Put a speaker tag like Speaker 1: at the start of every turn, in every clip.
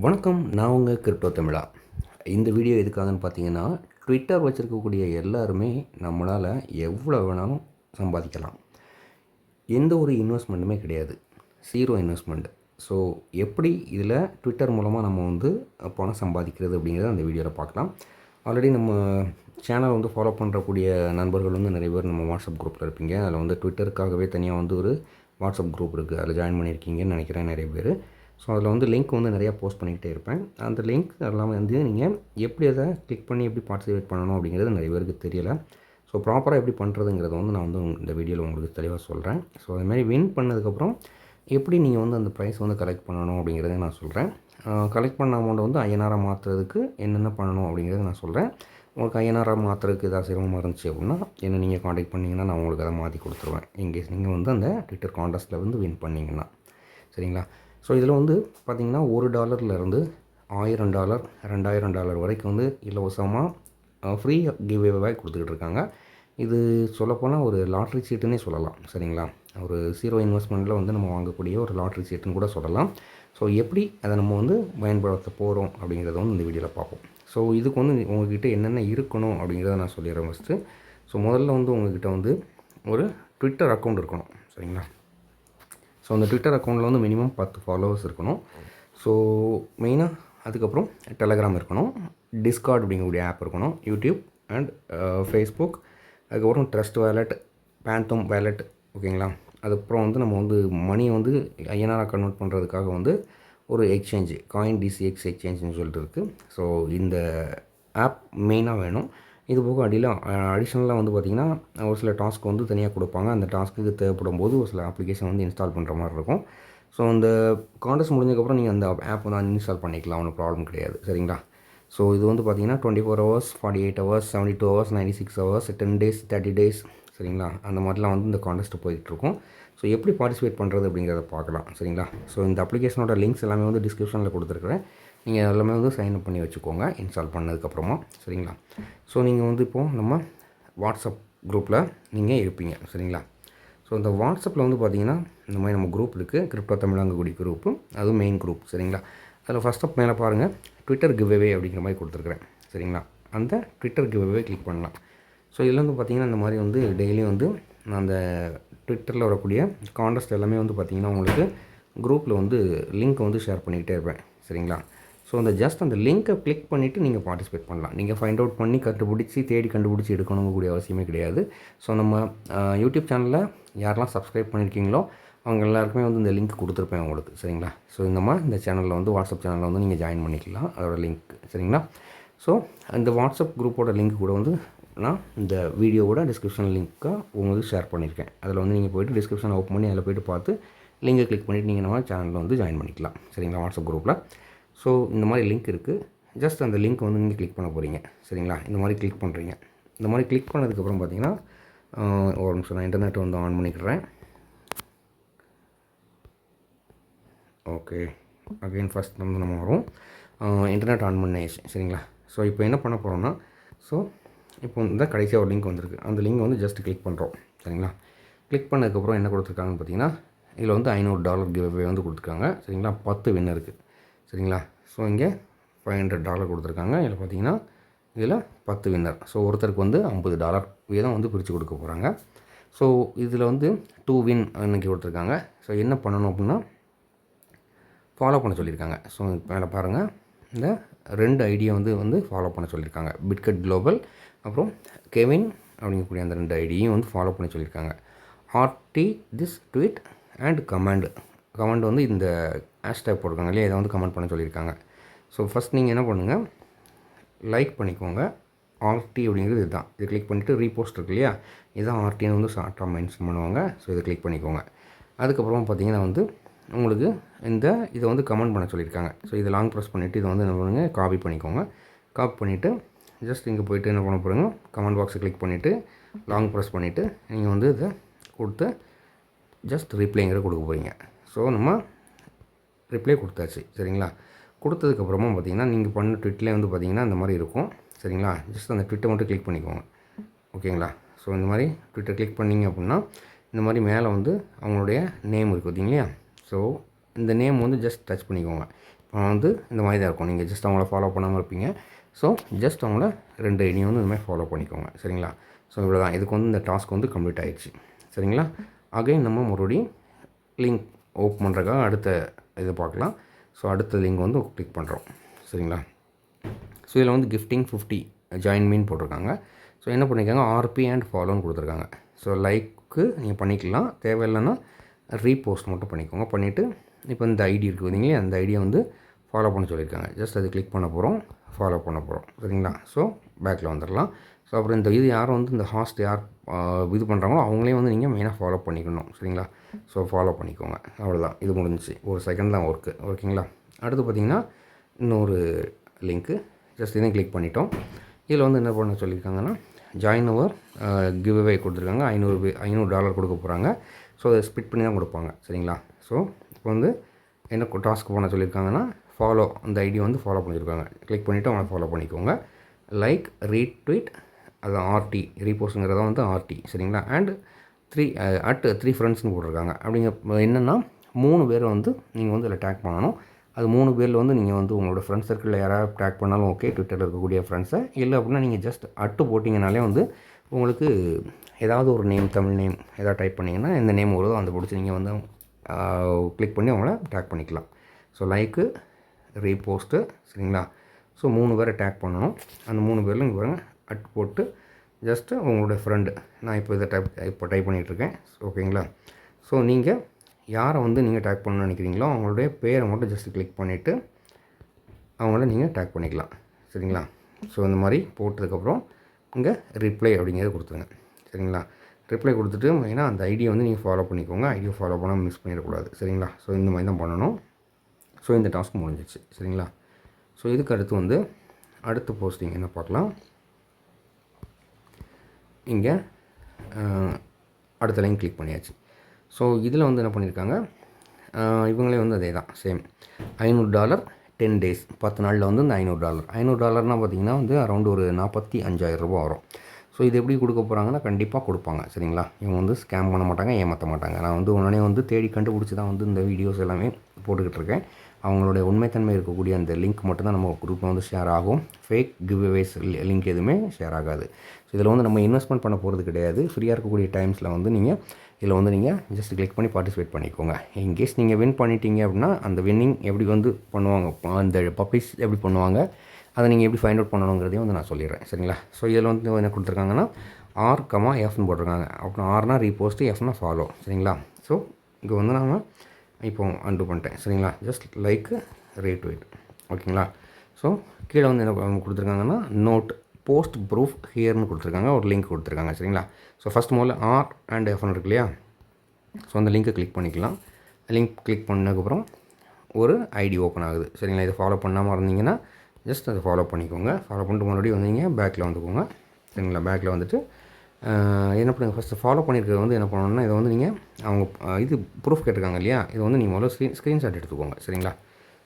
Speaker 1: வணக்கம் நான் உங்கள் கிரிப்டோ தமிழா. இந்த வீடியோ எதுக்காகன்னு பார்த்தீங்கன்னா ட்விட்டர் வச்சுருக்கக்கூடிய எல்லாருமே நம்மளால் எவ்வளோ வேணாலும் சம்பாதிக்கலாம். எந்த ஒரு இன்வெஸ்ட்மெண்ட்டுமே கிடையாது. ஜீரோ இன்வெஸ்ட்மெண்ட் ஸோ எப்படி இதில் ட்விட்டர் மூலமாக நம்ம வந்து பணம் சம்பாதிக்கிறது அப்படிங்கிறத அந்த வீடியோவில் பார்க்கலாம் ஆல்ரெடி நம்ம சேனல் வந்து ஃபாலோ பண்ணுறக்கூடிய நண்பர்கள் வந்து நிறைய பேர் நம்ம வாட்ஸ்அப் குரூப்பில் இருப்பீங்க. அதில் வந்து ட்விட்டருக்காகவே தனியாக வந்து ஒரு வாட்ஸ்அப் குரூப் இருக்குது அதில் ஜாயின் பண்ணியிருக்கீங்கன்னு நினைக்கிறேன் நிறைய பேர். ஸோ அதில் வந்து லிங்க் வந்து நிறையா போஸ்ட் பண்ணிக்கிட்டே இருப்பேன். அந்த லிங்க் எல்லாமே வந்து நீங்கள் எப்படி அதை கிளிக் பண்ணி எப்படி பார்ட்டிசிபேட் பண்ணணும் அப்படிங்கிறது நிறைய பேருக்கு தெரியலை. ஸோ ப்ராப்பராக எப்படி பண்ணுறதுங்கிறத வந்து நான் வந்து இந்த வீடியோவில் உங்களுக்கு தெளிவாக சொல்கிறேன் ஸோ அதுமாதிரி வின் பண்ணதுக்கப்புறம் எப்படி நீங்கள் வந்து அந்த ப்ரைஸ் வந்து கலெக்ட் பண்ணணும் அப்படிங்கிறத நான் சொல்கிறேன் கலெக்ட் பண்ண அமௌண்ட்டை வந்து ஐயனாராக மாற்றுறதுக்கு என்னென்ன பண்ணணும் அப்படிங்கிறத நான் சொல்கிறேன் உங்களுக்கு ஐயனாராக மாற்றுறதுக்கு ஏதாவது சிரமமாக இருந்துச்சு அப்படின்னா என்ன நீங்கள் காண்டாக்ட் பண்ணிங்கன்னா நான் உங்களுக்கு அதை மாற்றி கொடுத்துருவேன். இன்கேஸ் நீங்கள் வந்து அந்த ட்விட்டர் காண்டஸ்ட்டில் வந்து வின் பண்ணிங்கன்னா. சரிங்களா? ஸோ இதில் வந்து பார்த்திங்கன்னா ஒரு டாலர்லேருந்து ஆயிரம் டாலர் ரெண்டாயிரம் டாலர் வரைக்கும் வந்து இலவசமாக ஃப்ரீ கிவ்வேவாக கொடுத்துக்கிட்டு இருக்காங்க. இது சொல்லப்போனால் ஒரு லாட்ரி சீட்டுன்னே சொல்லலாம் சரிங்களா? ஒரு ஜீரோ இன்வெஸ்ட்மெண்ட்டில் வந்து நம்ம வாங்கக்கூடிய ஒரு லாட்ரி சீட்டுன்னு கூட சொல்லலாம். ஸோ எப்படி அதை நம்ம வந்து பயன்படுத்த போகிறோம் அப்படிங்கிறத வந்து இந்த வீடியோவில் பார்ப்போம். ஸோ இதுக்கு வந்து உங்ககிட்ட என்னென்ன இருக்கணும் அப்படிங்கிறத நான் சொல்லிடுறேன் ஃபஸ்ட்டு ஸோ முதல்ல வந்து உங்ககிட்ட வந்து ஒரு ட்விட்டர் அக்கௌண்ட் இருக்கணும் சரிங்களா? ஸோ அந்த ட்விட்டர் அக்கௌண்ட்டில் வந்து மினிமம் பத்து ஃபாலோவர்ஸ் இருக்கணும். ஸோ மெயினாக அதுக்கப்புறம் டெலகிராம் இருக்கணும். டிஸ்கார்ட் அப்படிங்கக்கூடிய ஆப் இருக்கணும். யூடியூப் அண்ட் ஃபேஸ்புக் அதுக்கப்புறம் ட்ரஸ்ட் வேலெட் பேந்தம் வேலெட் ஓகேங்களா? அதுக்கப்புறம் வந்து நம்ம வந்து மணியை வந்து ஐஎன்ஆராக கன்வெர்ட் பண்ணுறதுக்காக வந்து ஒரு எக்ஸ்சேஞ்சு காயின் டிசிஎக்ஸ் எக்ஸ்சேஞ்சுன்னு சொல்லிட்டு இருக்குது ஸோ இந்த ஆப் மெயினாக வேணும். இது போக அடியில் அடிஷ்னலாக வந்து பார்த்திங்கன்னா ஒரு சில டாஸ்க் வந்து தனியாக கொடுப்பாங்க. அந்த டாஸ்க்கு தேவைப்படும் போது ஒரு சில அப்ளிகேஷன் வந்து இன்ஸ்டால் பண்ணுற மாதிரி இருக்கும். ஸோ அந்த கான்டெஸ்ட் முடிஞ்சதுக்கப்புறம் நீங்கள் அந்த ஆப் வந்து இன்ஸ்டால் பண்ணிக்கலாம். ஒன்றும் ப்ராப்ளம் கிடையாது. சரிங்களா? ஸோ இது வந்து பார்த்திங்கன்னா twenty four hours forty eight hours seventy two hours ninety six hours ten days thirty days சரிங்களா? அந்த மாதிரிலாம் வந்து இந்த காண்டஸ்ட் போயிட்டுருக்கும். ஸோ எப்படி பார்ட்டிசிபேட் பண்ணுறது அப்படிங்கிறத பார்க்கலாம். சரிங்களா? ஸோ இந்த அப்ளிகேஷனோட லிங்க்ஸ் எல்லாமே வந்து டிஸ்கிரிப்ஷனில் கொடுத்துருக்குறேன். நீங்கள் எல்லாமே வந்து சைன் அப் பண்ணி வச்சுக்கோங்க இன்ஸ்டால் பண்ணதுக்கப்புறமா. சரிங்களா? ஸோ நீங்கள் வந்து இப்போது நம்ம வாட்ஸ்அப் குரூப்பில் நீங்கள் இருப்பீங்க. சரிங்களா? ஸோ இந்த வாட்ஸ்அப்பில் வந்து பார்த்தீங்கன்னா இந்த மாதிரி நம்ம குரூப் இருக்குது கிரிப்டோ தமிழாங்கக்கூடிய குரூப்பு அதுவும் மெயின் குரூப் சரிங்களா? அதில் ஃபஸ்ட் அப் மேலே பாருங்கள் ட்விட்டர் கிவ்வே அப்படிங்கிற மாதிரி கொடுத்துருக்குறேன். சரிங்களா? அந்த ட்விட்டர் கிவ்வே கிளிக் பண்ணலாம். ஸோ இதில் வந்து பார்த்திங்கன்னா இந்த மாதிரி வந்து டெய்லியும் வந்து நான் அந்த ட்விட்டரில் வரக்கூடிய காண்டஸ்ட் எல்லாமே வந்து பார்த்திங்கன்னா உங்களுக்கு குரூப்பில் வந்து லிங்க் வந்து ஷேர் பண்ணிக்கிட்டே இருப்பேன். சரிங்களா? ஸோ அந்த ஜஸ்ட் அந்த லிங்க்கை கிளிக் பண்ணிவிட்டு நீங்கள் பார்ட்டிசிபேட் பண்ணலாம். நீங்கள் ஃபைண்ட் அவுட் பண்ணி கண்டுபிடிச்சி தேடி கண்டுபிடிச்சி எடுக்கணுங்கக்கூடிய அவசியமே கிடையாது. ஸோ நம்ம யூடியூப் சேனலில் யாரெல்லாம் சப்ஸ்கிரைப் பண்ணியிருக்கீங்களோ அவங்க எல்லாருக்குமே வந்து இந்த லிங்க் கொடுத்துருப்பேன் உங்களுக்கு. சரிங்களா? ஸோ இந்த மாதிரி இந்த சேனலில் வந்து வாட்ஸ்அப் சேனலில் வந்து நீங்கள் ஜாயின் பண்ணிக்கலாம். அதோட லிங்க் சரிங்களா? ஸோ அந்த வாட்ஸ்அப் குரூப்போட லிங்க் கூட வந்து நான் இந்த வீடியோவோட டிஸ்கிரிப்ஷன் லிங்க்காக உங்களுக்கு ஷேர் பண்ணியிருக்கேன் அதில் வந்து நீங்கள் போய்ட்டு டிஸ்கிரிப்ஷன் ஓப்பன் பண்ணி அதில் போய்ட்டு பார்த்து லிங்கை கிளிக் பண்ணிவிட்டு நீங்கள் நம்ம சேனலில் வந்து ஜாயின் பண்ணிக்கலாம். சரிங்களா? வாட்ஸ்அப் குரூப்பில் ஸோ இந்த மாதிரி லிங்க் இருக்குது ஜஸ்ட் அந்த லிங்க் வந்து நீங்கள் கிளிக் பண்ண போகிறீங்க சரிங்களா? இந்த மாதிரி கிளிக் பண்ணுறீங்க இந்த மாதிரி கிளிக் பண்ணதுக்கப்புறம் பார்த்தீங்கன்னா ஒரு நிமிஷம் நான் இன்டர்நெட் வந்து ஆன் பண்ணிக்கிறேன். ஓகே அகெயின் ஃபஸ்ட் வந்து நம்ம வரும். இன்டர்நெட் ஆன் பண்ணேன் சரிங்களா? ஸோ இப்போ என்ன பண்ண போகிறோம்னா ஸோ இப்போ இந்த கடைசியாக ஒரு லிங்க் வந்திருக்கு. அந்த லிங்க் வந்து ஜஸ்ட் கிளிக் பண்ணுறோம் சரிங்களா? கிளிக் பண்ணதுக்கப்புறம் என்ன கொடுத்துருக்காங்கன்னு பார்த்தீங்கன்னா இதில் வந்து ஐநூறு டாலர் கிவ்வே வந்து கொடுத்துருக்காங்க. சரிங்களா? பத்து வின்னருக்கு சரிங்களா? ஸோ இங்கே ஃபைவ் ஹண்ட்ரட் டாலர் கொடுத்துருக்காங்க. இதில் பார்த்தீங்கன்னா இதில் பத்து வின்னர் ஸோ ஒருத்தருக்கு வந்து ஐம்பது டாலர் வீதம் வந்து பிரித்து கொடுக்க போகிறாங்க ஸோ இதில் வந்து டூ வின் இன்றைக்கி கொடுத்துருக்காங்க. ஸோ என்ன பண்ணணும் அப்படின்னா ஃபாலோ பண்ண சொல்லியிருக்காங்க. ஸோ மேலே பாருங்கள் இந்த ரெண்டு ஐடியை வந்து வந்து ஃபாலோ பண்ண சொல்லியிருக்காங்க. பிட்கட் குளோபல் அப்புறம் கெவின் அப்படிங்கக்கூடிய அந்த ரெண்டு ஐடியும் வந்து ஃபாலோ பண்ண சொல்லியிருக்காங்க. RT this tweet and comment comment வந்து இந்த ஹேஷ்டேக் போட்டிருக்காங்க இல்லையா இதை வந்து கமெண்ட் பண்ண சொல்லியிருக்காங்க. ஸோ ஃபஸ்ட் நீங்கள் என்ன பண்ணுங்கள் லைக் பண்ணிக்கோங்க. ஆர்டி அப்படிங்கிறது இதுதான். இது கிளிக் பண்ணிவிட்டு ரீபோஸ்ட் இருக்கு இல்லையா இதுதான் ஆர்டின்னு வந்து ஷார்ட்டாக மென்ஷன் பண்ணுவாங்க. ஸோ இதை கிளிக் பண்ணிக்கோங்க. அதுக்கப்புறமா பார்த்தீங்கன்னா வந்து உங்களுக்கு இந்த இதை வந்து கமெண்ட் பண்ண சொல்லியிருக்காங்க. ஸோ இதை லாங் ப்ரெஸ் பண்ணிவிட்டு இதை வந்து என்ன பண்ணுங்கள் காப்பி பண்ணிக்கோங்க. காப்பி பண்ணிவிட்டு ஜஸ்ட் இங்கே போய்ட்டு என்ன பண்ண போகிறீங்க கமெண்ட் பாக்ஸை கிளிக் பண்ணிவிட்டு லாங் ப்ரெஸ் பண்ணிவிட்டு நீங்கள் வந்து இதை கொடுத்து ஜஸ்ட் ரிப்ளைங்கிற கொடுக்க போகிறீங்க ஸோ நம்ம ரிப்ளை கொடுத்தாச்சு சரிங்களா? கொடுத்ததுக்கப்புறமா பார்த்தீங்கன்னா நீங்கள் பண்ண ட்விட்டில் வந்து பார்த்தீங்கன்னா இந்த மாதிரி இருக்கும் சரிங்களா? ஜஸ்ட் அந்த ட்விட்டை மட்டும் கிளிக் பண்ணிக்கோங்க ஓகேங்களா? ஸோ இந்த மாதிரி ட்விட்டர் கிளிக் பண்ணிங்க அப்படின்னா இந்த மாதிரி மேலே வந்து அவங்களுடைய நேம் இருக்குது இல்லையா ஸோ இந்த நேம் வந்து ஜஸ்ட் டச் பண்ணிக்கோங்க. இப்போ வந்து இந்த மாதிரி தான் இருக்கும். நீங்கள் ஜஸ்ட் அவங்கள ஃபாலோ பண்ணாமல் இருப்பீங்க. ஸோ ஜஸ்ட் அவங்கள ரெண்டு ஐடியும் வந்து இந்த மாதிரி ஃபாலோ பண்ணிக்கோங்க சரிங்களா? ஸோ இவ்வளோ தான் இதுக்கு வந்து இந்த டாஸ்க் வந்து கம்ப்ளீட் ஆகிடுச்சு சரிங்களா? அகைன் நம்ம மறுபடியும் லிங்க் ஓப்பன் பண்ணுறக்காக அடுத்த இதை பார்க்கலாம். ஸோ அடுத்த லிங்க் வந்து கிளிக் பண்ணுறோம் சரிங்களா? ஸோ இதில் வந்து கிஃப்டிங் ஃபிஃப்டி ஜாயின் மீன் போட்டிருக்காங்க. ஸோ என்ன பண்ணியிருக்காங்க? ஆர்பி அண்ட் ஃபாலோன்னு கொடுத்துருக்காங்க. ஸோ லைக்கு நீங்கள் பண்ணிக்கலாம். தேவையில்லைன்னா ரீபோஸ்ட் மட்டும் பண்ணிக்கோங்க. பண்ணிவிட்டு இப்போ இந்த ஐடி இருக்குது பார்த்தீங்களா? அந்த ஐடியை வந்து ஃபாலோ பண்ண சொல்லியிருக்காங்க. ஜஸ்ட் அது கிளிக் பண்ண போகிறோம் ஃபாலோ பண்ண போகிறோம் சரிங்களா? ஸோ பேக்கில் வந்துடலாம். ஸோ அப்புறம் இந்த இது யாரும் வந்து இந்த ஹாஸ்ட் யார் இது பண்ணுறாங்களோ அவங்களையும் வந்து நீங்கள் மெயினாக ஃபாலோ பண்ணிக்கணும். சரிங்களா? ஸோ ஃபாலோ பண்ணிக்கோங்க. அவ்வளோதான் இது முடிஞ்சிச்சு. ஒரு செகண்ட் தான் ஒர்க்கு ஓகேங்களா அடுத்து பார்த்தீங்கன்னா இன்னொரு லிங்க்கு ஜஸ்ட் இதையும் கிளிக் பண்ணிட்டோம். இதில் வந்து என்ன பண்ண சொல்லியிருக்காங்கன்னா ஜாயின் ஓவர் கிவ் அவே கொடுத்துருக்காங்க. ஐநூறு ஐநூறு டாலர் கொடுக்க போகிறாங்க ஸோ அதை ஸ்பிட் பண்ணி தான் கொடுப்பாங்க. சரிங்களா? ஸோ இப்போ வந்து என்ன டாஸ்க் பண்ண சொல்லியிருக்காங்கன்னா ஃபாலோ அந்த ஐடியை வந்து ஃபாலோ பண்ணியிருக்காங்க. கிளிக் பண்ணிவிட்டு அவனை ஃபாலோ பண்ணிக்கோங்க. லைக் ரீட்வீட் அது ஆர்டி ரீபோஸ்ட்டுங்கிறத வந்து ஆர்டி சரிங்களா? அண்ட் த்ரீ அட் த்ரீ ஃப்ரெண்ட்ஸ்னு போட்டிருக்காங்க. அப்படிங்க என்னென்னா மூணு பேரை வந்து நீங்கள் வந்து அதில் டேக் பண்ணணும். அது மூணு பேரில் வந்து நீங்கள் வந்து உங்களோட ஃப்ரெண்ட்ஸ் சர்க்கிளில் யாராவது டேக் பண்ணாலும் ஓகே ட்விட்டரில் இருக்கக்கூடிய ஃப்ரெண்ட்ஸை இல்லை அப்படின்னா நீங்கள் ஜஸ்ட் அட்டு போட்டிங்கனாலே வந்து உங்களுக்கு ஏதாவது ஒரு நேம் தமிழ் நேம் ஏதாவது டைப் பண்ணிங்கன்னா எந்த நேம் வருதோ அந்த பிடிச்சி நீங்கள் வந்து கிளிக் பண்ணி அவங்கள டேக் பண்ணிக்கலாம். ஸோ லைக்கு ரீபோஸ்ட்டு சரிங்களா? ஸோ மூணு பேரை டேக் பண்ணணும். அந்த மூணு பேரில் இங்கே பாருங்கள் அட் போட்டு ஜஸ்ட்டு உங்களுடைய ஃப்ரெண்டு நான் இப்போ இதை டைப் இப்போ டைப் பண்ணிகிட்ருக்கேன் ஓகேங்களா ஸோ நீங்கள் யாரை வந்து நீங்கள் டேக் பண்ணணும்னு நினைக்கிறீங்களோ அவங்களுடைய பேரை மட்டும் ஜஸ்ட் கிளிக் பண்ணிவிட்டு அவங்கள நீங்கள் டேக் பண்ணிக்கலாம். சரிங்களா? ஸோ இந்த மாதிரி போட்டதுக்கப்புறம் இங்கே ரிப்ளை அப்படிங்கிறத கொடுத்துருங்க. சரிங்களா? ரிப்ளை கொடுத்துட்டு மெயினாக அந்த ஐடியை வந்து நீங்கள் ஃபாலோ பண்ணிக்கோங்க. ஐடியை ஃபாலோ பண்ணால் மிஸ் பண்ணிடக்கூடாது. சரிங்களா? ஸோ இந்த மாதிரி தான் பண்ணணும். ஸோ இந்த டாஸ்க் முடிஞ்சிச்சு சரிங்களா? ஸோ இதுக்கு அடுத்து வந்து அடுத்த போஸ்டிங் என்ன பார்க்கலாம்? இங்கே அடுத்த லைன் கிளிக் பண்ணியாச்சு. ஸோ இதில் வந்து என்ன பண்ணியிருக்காங்க இவங்களே வந்து அதே தான் சேம் ஐநூறு டாலர் டென் டேஸ் பத்து நாளில் வந்து இந்த ஐநூறு டாலர் ஐநூறு டாலர்னால் பார்த்தீங்கன்னா வந்து அரௌண்ட் ஒரு நாற்பத்தி அஞ்சாயிரம் ரூபா வரும். ஸோ இது எப்படி கொடுக்க போகிறாங்கன்னா கண்டிப்பாக கொடுப்பாங்க சரிங்களா? இவங்க வந்து ஸ்கேம் பண்ண மாட்டாங்க ஏமாற்ற மாட்டாங்க. நான் வந்து உடனே வந்து தேடி கண்டுபிடிச்சி தான் வந்து இந்த வீடியோஸ் எல்லாமே போட்டுக்கிட்டு இருக்கேன். அவங்களுடைய உண்மைத்தன்மை இருக்கக்கூடிய அந்த லிங்க் மட்டும்தான் நம்ம குரூப்பில் வந்து ஷேர் ஆகும். ஃபேக் கிவ்வேஸ் லிங்க் எதுவுமே ஷேர் ஆகாது. ஸோ இதில் வந்து நம்ம இன்வெஸ்ட்மெண்ட் பண்ண போகிறது கிடையாது. ஃப்ரீயாக இருக்கக்கூடிய டைம்ஸில் வந்து நீங்கள் இதில் வந்து நீங்கள் ஜஸ்ட் கிளிக் பண்ணி பார்ட்டிசிபேட் பண்ணிக்கோங்க. இன்கேஸ் நீங்கள் வின் பண்ணிட்டீங்க அப்படின்னா அந்த வின்னிங் எப்படி வந்து பண்ணுவாங்க அந்த பப்ளிஷ் எப்படி பண்ணுவாங்க அதை நீங்கள் எப்படி ஃபைண்ட் அவுட் பண்ணணுங்கிறதையும் வந்து நான் சொல்லிடுறேன். சரிங்களா? ஸோ இதில் வந்து என்ன கொடுத்துருக்காங்கன்னா ஆர் கமா எஃப்னு போட்டிருக்காங்க. அப்புறம் ஆர்னா ரீபோஸ்ட்டு எஃப்னா ஃபாலோ சரிங்களா? ஸோ இங்கே வந்து நாம இப்போ அண்டு பண்ணிட்டேன். சரிங்களா? ஜஸ்ட் லைக் ரேட் வெயிட் ஓகேங்களா? ஸோ கீழே வந்து என்ன கொடுத்துருக்காங்கன்னா நோட் போஸ்ட் ப்ரூஃப் ஹியர்னு கொடுத்துருக்காங்க. ஒரு லிங்க் கொடுத்துருக்காங்க. சரிங்களா? ஸோ ஃபஸ்ட் முதல்ல ஆர் அண்ட் எஃப்னு இருக்கு இல்லையா? ஸோ அந்த லிங்க்கை கிளிக் பண்ணிக்கலாம். லிங்க் கிளிக் பண்ணதுக்கப்புறம் ஒரு ஐடி ஓப்பன் ஆகுது. சரிங்களா? இதை ஃபாலோ பண்ணாமல் இருந்தீங்கன்னா ஜஸ்ட் அதை ஃபாலோ பண்ணிக்கோங்க. ஃபாலோ பண்ணிட்டு மறுபடியும் வந்தீங்க. பேக்கில் வந்துக்கோங்க. சரிங்களா? பேக்கில் வந்துட்டு என்ன பண்ணுங்கள் ஃபஸ்ட்டு ஃபாலோ பண்ணியிருக்கிறது வந்து என்ன பண்ணணும்னா இதை வந்து நீங்கள் அவங்க இது ப்ரூஃப் கேட்டிருக்காங்க இல்லையா? இது வந்து நீங்கள் முதல்ல ஸ்க்ரீன் ஸ்க்ரீன்ஷாட் எடுத்துக்கோங்க. சரிங்களா?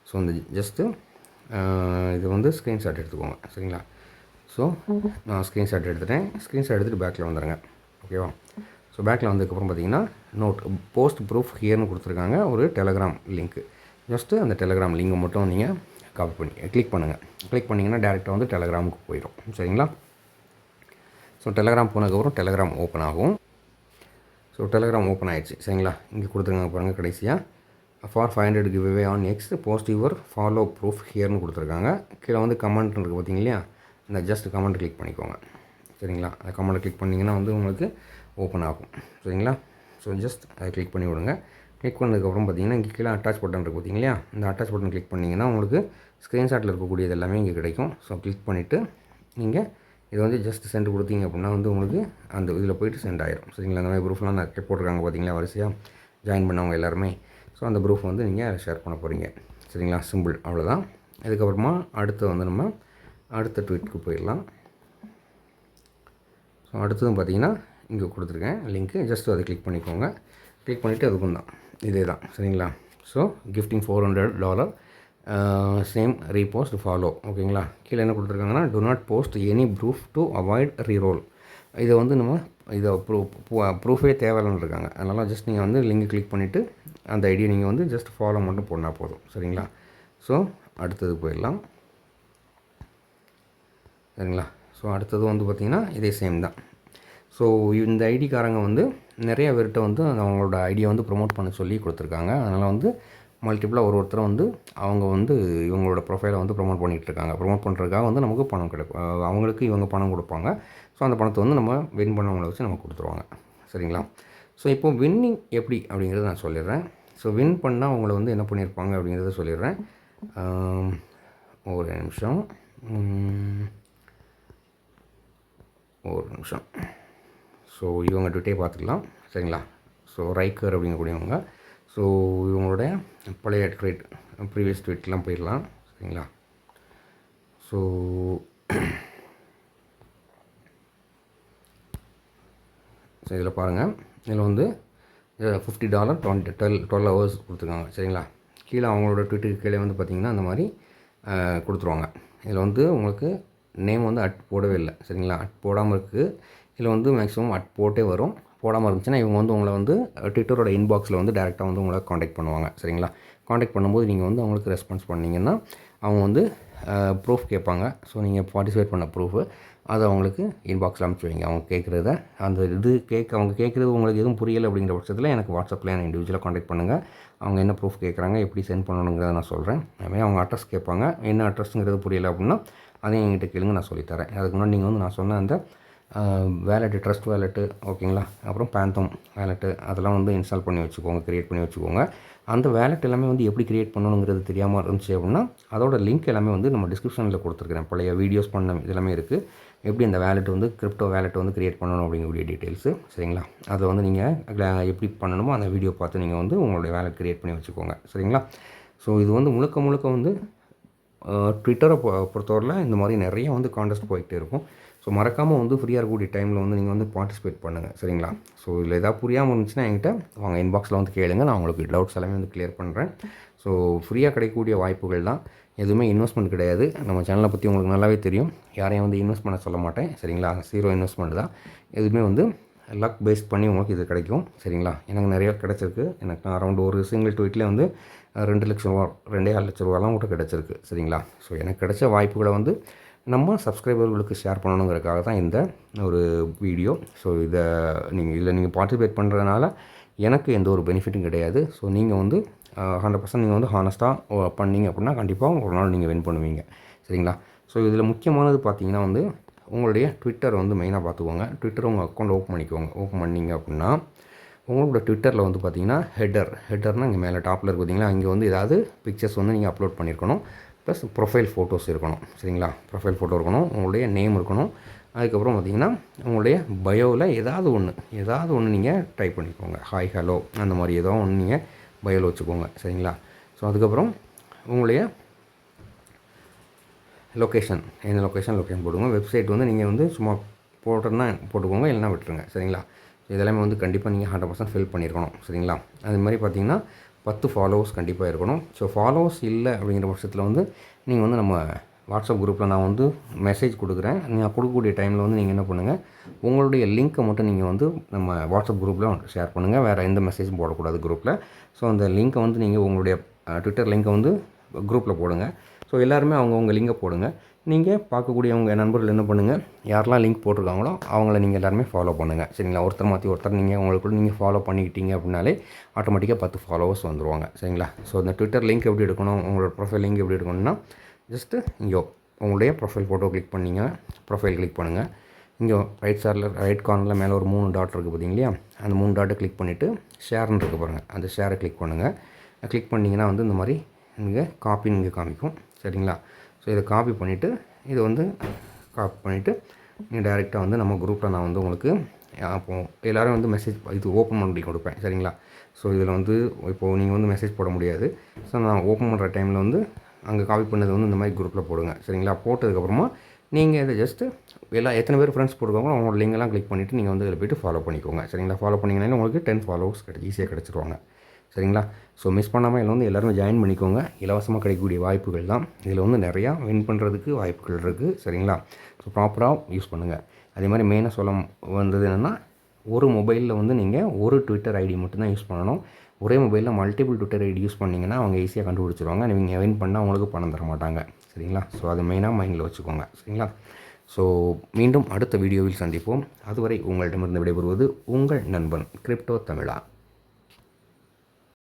Speaker 1: ஸோ இந்த ஜஸ்ட்டு இது வந்து ஸ்க்ரீன்ஷாட் எடுத்துக்கோங்க. சரிங்களா? ஸோ நான் ஸ்க்ரீன்ஷாட் எடுத்துட்டேன். ஸ்க்ரீன்ஷாட் எடுத்துகிட்டு பேக்கில் வந்துடுங்க ஓகேவா ஸோ பேக்கில் வந்ததுக்கப்புறம் பார்த்தீங்கன்னா நோட் போஸ்ட் ப்ரூஃப் ஹியர்னு கொடுத்துருக்காங்க. ஒரு டெலகிராம் லிங்க்கு ஜஸ்ட்டு அந்த டெலகிராம் லிங்கை மட்டும் நீங்கள் காப்பி பண்ணி கிளிக் பண்ணுங்கள் கிளிக் பண்ணிங்கன்னா டேரெக்டாக வந்து டெலகிராமுக்கு போயிடும். சரிங்களா? ஸோ டெலகிராம் போனதுக்கப்புறம் டெலகிராம் ஓப்பன் ஆகும். ஸோ டெலகிராம் ஓப்பன் ஆகிடுச்சு சரிங்களா? இங்கே கொடுத்துருக்காங்க பாருங்கள் கடைசியாக for five hundred giveaway on next post your follow proof ஹியர்னு கொடுத்துருக்காங்க. கீழே வந்து கமெண்ட் இருக்குது பார்த்தீங்க இல்லையா இந்த ஜஸ்ட் கமெண்ட் கிளிக் பண்ணிக்கோங்க. சரிங்களா? அந்த கமெண்ட் கிளிக் பண்ணிங்கன்னா வந்து உங்களுக்கு ஓப்பன் ஆகும். சரிங்களா? ஸோ ஜஸ்ட் அதை கிளிக் பண்ணி விடுங்க. கிளிக் பண்ணதுக்கப்புறம் பார்த்தீங்கன்னா இங்கே கீழே அட்டாச் பட்டன் இருக்குது பார்த்தீங்க இல்லையா இந்த அட்டாச் பட்டன் கிளிக் பண்ணிங்கன்னா உங்களுக்கு ஸ்க்ரீன்ஷாட்டில் இருக்கக்கூடியது எல்லாமே இங்கே கிடைக்கும். ஸோ கிளிக் பண்ணிவிட்டு நீங்கள் இது வந்து ஜஸ்ட் சென்ட் கொடுத்தீங்க அப்படின்னா வந்து உங்களுக்கு அந்த இதில் போயிட்டு சென்ட் ஆயிரும். சரிங்களா? அந்த மாதிரி ப்ரூஃப்லாம் நான் போட்டிருக்காங்க பார்த்தீங்களா வரிசையாக ஜாயின் பண்ணவங்க எல்லாருமே. ஸோ அந்த ப்ரூஃப் வந்து நீங்கள் ஷேர் பண்ண போகிறீங்க சரிங்களா? சிம்பிள் அவ்வளோதான் இதுக்கப்புறமா அடுத்து வந்து நம்ம அடுத்த ட்வீட்டுக்கு போயிடலாம். ஸோ அடுத்ததும் பார்த்தீங்கன்னா இங்கே கொடுத்துருக்கேன். லிங்க்கு ஜஸ்ட் அதை கிளிக் பண்ணிக்கோங்க. கிளிக் பண்ணிவிட்டு அதுக்கும் தான் இதே தான் சரிங்களா? So gifting four hundred dollar same repost follow ஓகேங்களா? கீழே என்ன கொடுத்துருக்காங்கன்னா do not post any proof to avoid reroll இதை வந்து நம்ம இதை ப்ரூ ப்ரூஃபே தேவையில்லைன்னு இருக்காங்க. அதனால் ஜஸ்ட் நீங்கள் வந்து லிங்க் கிளிக் பண்ணிவிட்டு அந்த ஐடியை நீங்கள் வந்து ஜஸ்ட் ஃபாலோ மட்டும் பண்ணால் போதும். சரிங்களா? ஸோ அடுத்தது போயிடலாம். சரிங்களா? ஸோ அடுத்தது வந்து பார்த்திங்கன்னா இதே சேம் தான். ஸோ இந்த ஐடிக்காரங்க வந்து நிறைய பேர்கிட்ட வந்து அவங்களோட ஐடியை வந்து ப்ரொமோட் பண்ண சொல்லி கொடுத்துருக்காங்க. அதனால் வந்து மல்டிப்புளாக ஒரு ஒருத்தரும் வந்து அவங்க வந்து இவங்களோட ப்ரொஃபைலை வந்து ப்ரொமோட் பண்ணிகிட்டு இருக்காங்க ப்ரொமோட் பண்ணுறதுக்காக வந்து நமக்கு பணம் கிடைக்கும் அவங்களுக்கு இவங்க பணம் கொடுப்பாங்க. ஸோ அந்த பணத்தை வந்து நம்ம வின் பண்ணவங்களை வச்சு நமக்கு கொடுத்துருவாங்க. சரிங்களா? ஸோ இப்போ வின்னிங் எப்படி அப்படிங்கிறத நான் சொல்லிடுறேன். ஸோ வின் பண்ணால் அவங்கள வந்து என்ன பண்ணியிருப்பாங்க அப்படிங்கிறத சொல்லிடுறேன். ஒரு நிமிஷம். ஒரு நிமிஷம். ஸோ இவங்க ட்விட்டே பார்த்துக்கலாம். சரிங்களா? ஸோ ரைக்கர் அப்படிங்கக்கூடியவங்க. ஸோ இவங்களுடைய பழைய ட்வீட் ப்ரீவியஸ் ட்வீட்லாம் போயிடலாம் சரிங்களா? ஸோ ஸோ இதில் பாருங்கள் இதில் வந்து fifty dollar twenty twelve twelve hours கொடுத்துருக்காங்க சரிங்களா? கீழே அவங்களோட ட்விட்டருக்கு கீழே வந்து பார்த்திங்கன்னா அந்த மாதிரி கொடுத்துருவாங்க. இதில் வந்து உங்களுக்கு நேம் வந்து அட் போடவே இல்லை சரிங்களா? அட் போடாமல் இருக்குது இதில் வந்து மேக்ஸிமம் அட் போட்டே வரும். போடாமல் இருந்துச்சுன்னா இவங்க வந்து உங்களை வந்து ட்விட்டரோட இன்பாக்ஸில் வந்து டேரெக்டாக வந்து உங்களை காண்டாக்ட் பண்ணுவாங்க. சரிங்களா? காண்டாக்ட் பண்ணும்போது நீங்கள் வந்து அவங்களுக்கு ரெஸ்பான்ஸ் பண்ணிங்கன்னா அவங்க வந்து ப்ரூஃப் கேட்பாங்க. ஸோ நீங்கள் பார்ட்டிசிபேட் பண்ண ப்ரூஃபு அதை அவங்களுக்கு இன்பாக்ஸில் அனுப்பிச்சி வைங்க. அவங்க கேட்குறத அந்த இது கேட்க அவங்க கேட்குறது உங்களுக்கு எதுவும் புரியலை அப்படிங்கிற பட்சத்தில் எனக்கு வாட்ஸ்அப்பில் எனக்கு இண்டிவிஜுவலாக காண்டாக்ட் பண்ணுங்கள் அவங்க என்ன ப்ரூஃப் கேட்குறாங்க எப்படி சென்ட் பண்ணணுங்கிறத நான் சொல்கிறேன் அதுமாதிரி அவங்க அட்ரஸ் கேட்பாங்க. என்ன அட்ரஸ்ங்கிறது புரியலை அப்படின்னா அதையும் என்கிட்ட கேளுங்க நான் சொல்லித்தரேன் அதுக்கு முன்னாடி நீங்கள் வந்து நான் சொன்ன அந்த வேலெட்டு ட்ரஸ்ட் வேலெட்டு ஓகேங்களா? அப்புறம் பேந்தம் வேலெட்டு அதெல்லாம் வந்து இன்ஸ்டால் பண்ணி வச்சுக்கோங்க க்ரியேட் பண்ணி வச்சுக்கோங்க. அந்த வேலெட் எல்லாமே வந்து எப்படி க்ரியேட் பண்ணணுங்கிறது தெரியாமல் இருந்துச்சு அப்படின்னா அதோட லிங்க் எல்லாமே வந்து நம்ம டிஸ்கிரிப்ஷனில் கொடுத்துருக்குறேன். பழைய வீடியோஸ் பண்ண இதெல்லாமே இருக்குது எப்படி அந்த வேலெட் வந்து கிரிப்டோ வேலெட் வந்து க்ரியேட் பண்ணணும் அப்படிங்கக்கூடிய டீட்டெயில்ஸு சரிங்களா? அதை வந்து நீங்கள் எப்படி பண்ணணுமோ அந்த வீடியோ பார்த்து நீங்கள் வந்து உங்களுடைய வேலெட் க்ரியேட் பண்ணி வச்சுக்கோங்க சரிங்களா? ஸோ இது வந்து முழுக்க முழுக்க வந்து ட்விட்டரை பொறுத்தவரையில் இந்த மாதிரி நிறைய வந்து காண்டெஸ்ட் போயிட்டே இருக்கும். ஸோ மறக்காமல் வந்து ஃப்ரீயாக இருக்கக்கூடிய டைமில் வந்து நீங்கள் வந்து பார்ட்டிசிபேட் பண்ணுங்கள் சரிங்களா? ஸோ இதில் எதாவது புரியாமல் இருந்துச்சுன்னா என்கிட்ட வாங்க இன்பாக்ஸில் வந்து கேளுங்க. நான் உங்களுக்கு டவுட்ஸ் எல்லாமே வந்து கிளியர் பண்ணுறேன் ஸோ ஃப்ரீயாக கிடைக்கக்கூடிய வாய்ப்புகள் தான். எதுவுமே இன்வெஸ்ட்மெண்ட் கிடையாது. நம்ம சேனலை பற்றி உங்களுக்கு நல்லாவே தெரியும். யாரையும் வந்து இன்வெஸ்ட் பண்ண சொல்ல மாட்டேன். சரிங்களா? ஜீரோ இன்வெஸ்ட்மெண்ட் தான். எதுவுமே வந்து லக் பேஸ் பண்ணி உங்களுக்கு இது கிடைக்கும். சரிங்களா? எனக்கு நிறையா கிடச்சிருக்கு. எனக்கு அரௌண்ட் ஒரு சிங்கிள் ட்வீட்லேயே வந்து ரெண்டு லட்சம் ரூபா ரெண்டே ஆறு லட்ச ரூபாலாம் கூட கிடச்சிருக்கு. சரிங்களா? ஸோ எனக்கு கிடைச்ச வாய்ப்புகளை வந்து நம்ம சப்ஸ்கிரைபர்களுக்கு ஷேர் பண்ணணுங்கிறதுக்காக தான் இந்த ஒரு வீடியோ ஸோ இதை நீங்கள் இதில் நீங்கள் பார்ட்டிசிபேட் பண்ணுறதுனால எனக்கு எந்த ஒரு பெனிஃபிட்டும் கிடையாது. ஸோ நீங்கள் வந்து ஹண்ட்ரட் பர்சன்ட் நீங்கள் வந்து ஹானஸ்ட்டாக பண்ணீங்க அப்படின்னா கண்டிப்பாக ஒரு நாள் நீங்கள் வின் பண்ணுவீங்க. சரிங்களா? ஸோ இதில் முக்கியமானது பார்த்தீங்கன்னா வந்து உங்களுடைய ட்விட்டர் வந்து மெயினாக பார்த்துக்கோங்க ட்விட்டர் உங்கள் அக்கௌண்ட் ஓப்பன் பண்ணிக்கோங்க. ஓப்பன் பண்ணிங்க அப்படின்னா உங்களோட ட்விட்டரில் வந்து பார்த்தீங்கன்னா ஹெட்டர் ஹெட்டர்னால் இங்கே மேலே டாப்பில் இருக்கு பார்த்தீங்களா இங்கே வந்து ஏதாவது பிக்சர்ஸ் வந்து நீங்கள் அப்லோட் பண்ணியிருக்கணும் ப்ளஸ் ப்ரொஃபைல் ஃபோட்டோஸ் இருக்கணும் சரிங்களா? ப்ரொஃபைல் ஃபோட்டோ இருக்கணும் உங்களுடைய நேம் இருக்கணும். அதுக்கப்புறம் பார்த்தீங்கன்னா உங்களுடைய பயோவில் ஏதாவது ஒன்று ஏதாவது ஒன்று நீங்கள் டைப் பண்ணிக்கோங்க. ஹாய் ஹலோ அந்த மாதிரி ஏதோ ஒன்று நீங்கள் பயோவில் வச்சுக்கோங்க சரிங்களா? ஸோ அதுக்கப்புறம் உங்களுடைய லொக்கேஷன் என்ன லொக்கேஷன் லொக்கேஷன் போடுங்க. வெப்சைட் வந்து நீங்கள் வந்து சும்மா போட்டோன்னா போட்டுக்கோங்க இல்லைனா விட்டுருங்க சரிங்களா? இதெல்லாமே வந்து கண்டிப்பாக நீங்கள் ஹண்ட்ரட் பர்சன்ட் ஃபில் பண்ணியிருக்கணும் சரிங்களா? அது மாதிரி பார்த்தீங்கன்னா பத்து ஃபாலோவர்ஸ் கண்டிப்பாக இருக்கணும். ஸோ ஃபாலோவர்ஸ் இல்லை அப்படிங்கிற பட்சத்தில் வந்து நீங்கள் வந்து நம்ம வாட்ஸ்அப் குரூப்பில் நான் வந்து மெசேஜ் கொடுக்குறேன். நீங்கள் கொடுக்கக்கூடிய டைமில் வந்து நீங்கள் என்ன பண்ணுங்கள் உங்களுடைய லிங்க்கை மட்டும் நீங்கள் வந்து நம்ம வாட்ஸ்அப் குரூப்பில் ஷேர் பண்ணுங்கள் வேறு எந்த மெசேஜும் போடக்கூடாது குரூப்பில் ஸோ அந்த லிங்க்கை வந்து நீங்கள் உங்களுடைய ட்விட்டர் லிங்க்கை வந்து குரூப்பில் போடுங்க. ஸோ எல்லாருமே அவங்கவுங்க லிங்கை போடுங்க. நீங்கள் பார்க்கக்கூடிய உங்கள் நண்பர்கள் என்ன பண்ணுங்கள் யாரெல்லாம் லிங்க் போட்டிருக்காங்களோ அவங்கள நீங்கள் எல்லாருமே ஃபாலோ பண்ணுங்கள் சரிங்களா? ஒருத்தர் மாற்றி ஒருத்தர் நீங்கள் உங்களுக்குள்ள நீங்கள் ஃபாலோ பண்ணிக்கிட்டீங்க அப்படின்னாலே ஆட்டோமேட்டிக்காக பத்து ஃபாலோவர்ஸ் வந்துருவாங்க. சரிங்களா? ஸோ இந்த ட்விட்டர் லிங்க் எப்படி எடுக்கணும் உங்களோட ப்ரொஃபைல் லிங்க் எப்படி எடுக்கணும்னா ஜஸ்ட்டு இங்கே உங்களுடைய ப்ரொஃபைல் ஃபோட்டோ கிளிக் பண்ணிங்க ப்ரொஃபைல் கிளிக் பண்ணுங்கள் இங்கே ரைட் சைடில் ரைட் கார்னரில் மேலே ஒரு மூணு டாட் இருக்குது பார்த்தீங்களா அந்த மூணு டாட்டை கிளிக் பண்ணிவிட்டு ஷேர்னு இருக்குது பாருங்கள் அந்த ஷேரை கிளிக் பண்ணுங்கள் கிளிக் பண்ணிங்கன்னா வந்து இந்த மாதிரி இங்கே காப்பின்னு இங்கே காமிக்கும். சரிங்களா? ஸோ இதை காப்பி பண்ணிவிட்டு இதை வந்து காப்பி பண்ணிவிட்டு நீங்கள் டைரெக்டாக வந்து நம்ம குரூப்பில் நான் வந்து உங்களுக்கு அப்போ எல்லோரும் வந்து மெசேஜ் இது ஓப்பன் பண்ணி கொடுப்பேன் சரிங்களா? ஸோ இதில் வந்து இப்போது நீங்கள் வந்து மெசேஜ் போட முடியாது. ஸோ நான் ஓப்பன் பண்ணுற டைமில் வந்து அங்கே காப்பி பண்ணது வந்து இந்த மாதிரி குரூப்பில் போடுங்க சரிங்களா? போட்டதுக்கப்புறமா நீங்கள் இதை ஜஸ்ட்டு எல்லா எத்தனை பேர் ஃப்ரெண்ட்ஸ் போட்டுக்கோங்களோ அவங்களோட லிங்கெல்லாம் கிளிக் பண்ணிவிட்டு நீங்கள் வந்து இதில் போய்ட்டு ஃபாலோ பண்ணிக்கோங்க சரிங்களா? ஃபாலோ பண்ணிங்கன்னா உங்களுக்கு டென் ஃபாலோவர்ஸ் கிடைச்சி ஈஸியாக கிடச்சிருவாங்க. சரிங்களா? ஸோ மிஸ் பண்ணாமல் இதில் வந்து எல்லோரும் ஜாயின் பண்ணிக்கோங்க. இலவசமாக கிடைக்கக்கூடிய வாய்ப்புகள் தான். இதில் வந்து நிறையா வின் பண்ணுறதுக்கு வாய்ப்புகள் இருக்குது சரிங்களா? ஸோ ப்ராப்பராக யூஸ் பண்ணுங்கள் அதே மாதிரி மெயினாக சொல்ல வந்தது என்னென்னா ஒரு மொபைலில் வந்து நீங்கள் ஒரு ட்விட்டர் ஐடி மட்டும்தான் யூஸ் பண்ணணும். ஒரே மொபைலில் மல்டிபிள் ட்விட்டர் ஐடி யூஸ் பண்ணிங்கன்னா அவங்க ஈஸியாக கண்டுபிடிச்சிருவாங்க. நீங்கள் வின் பண்ணால் அவங்களுக்கு பணம் தர மாட்டாங்க. சரிங்களா? ஸோ அதை மெயினாக மைண்டில் வச்சுக்கோங்க. சரிங்களா? ஸோ மீண்டும் அடுத்த வீடியோவில் சந்திப்போம். அதுவரை உங்களிடமிருந்து விடைபெறுவது உங்கள் நண்பன் கிரிப்டோ தமிழா.